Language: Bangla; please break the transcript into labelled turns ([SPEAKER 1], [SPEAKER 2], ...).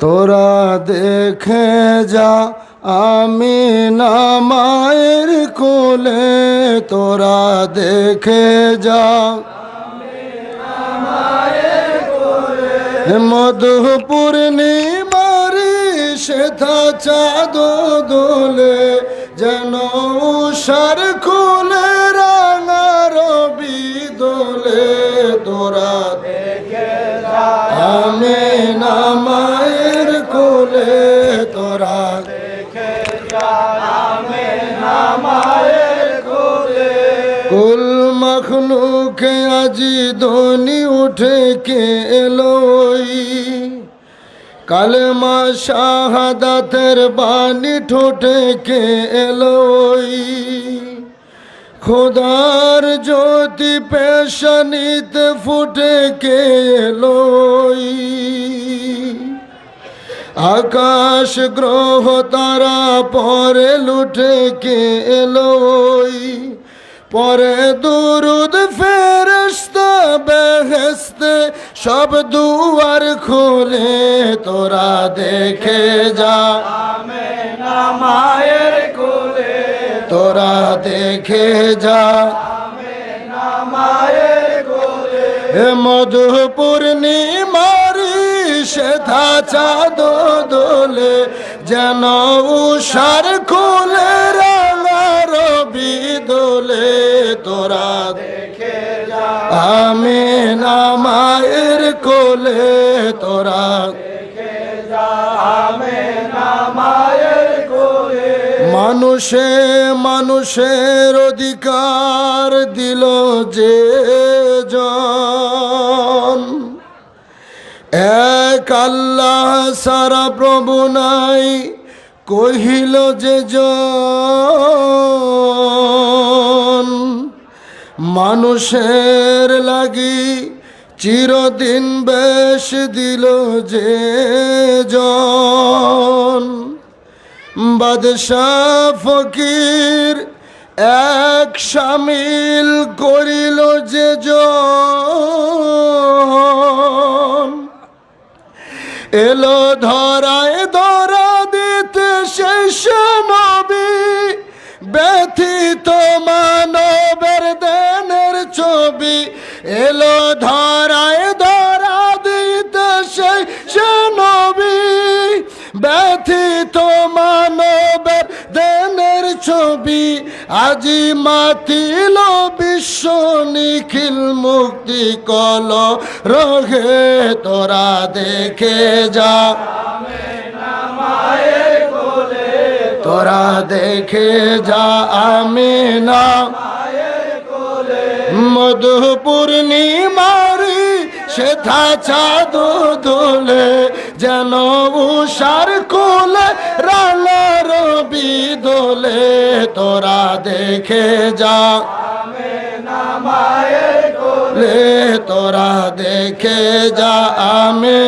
[SPEAKER 1] তোরা দেখে যা, আমি না মায়ের কোলে। তোরা দেখে যা মধু পূর্ণিমারি সেথা চাঁদ দোলে। যেন উষার খুলে রাঙা রবি দোলে। তোরা আমি না কুল মখলুকে আজি ধনি উঠে কে এলোই? কালেমা শাহাদাতের বাণী ঠোঁটে কে এলোই? খোদার জ্যোতি পেশানিতে ফুটে কে এলোই? আকাশ গ্রহ তারা পরে লুটে কে এলোই পরে দুরুদ ফেরস্তা বেহেস্তে সব দুয়ার খোলে তোরা দেখে যা।
[SPEAKER 2] মায়ের কোলে
[SPEAKER 1] তোরা দেখে যা।
[SPEAKER 2] মায়ের কোলে
[SPEAKER 1] হে মধু পূর্ণিমারি সেথা চাঁদ দোলে, যেন উষার কোলে রাঙা রবি দোলে। তোরা
[SPEAKER 2] দেখে
[SPEAKER 1] আমি না মায়ের কোলে, তোরা মানুষে, মানুষের অধিকার দিল যে জন। এক আল্লাহ সারা প্রভু নাই, কহিল যে মানুষের লাগি চিরদিন বেশ দিল যে জন। বাদশাহ ফকির এক সামিল করিল যে জন। এলো ধরায় ধরা দিতে শেষ নবী। ব্যথিত মানবের দেনের ছবি। এলো ধরায় ধরা দিতে শেষ নবী। ব্যথিত দেনের ছবি, আজি মাতিল বিশ্ব নিখিল মুক্তি কল, রহে তোরা দেখে যা। তোরা দেখে যা আমি না
[SPEAKER 2] মায়ের কোলে
[SPEAKER 1] মধু পূর্ণিমারি সেথা চাঁদ দোলে, যেন উষার কোলে রাঙা রবি দোলে তোরা দেখে যা। তোরা দেখে যা। আমি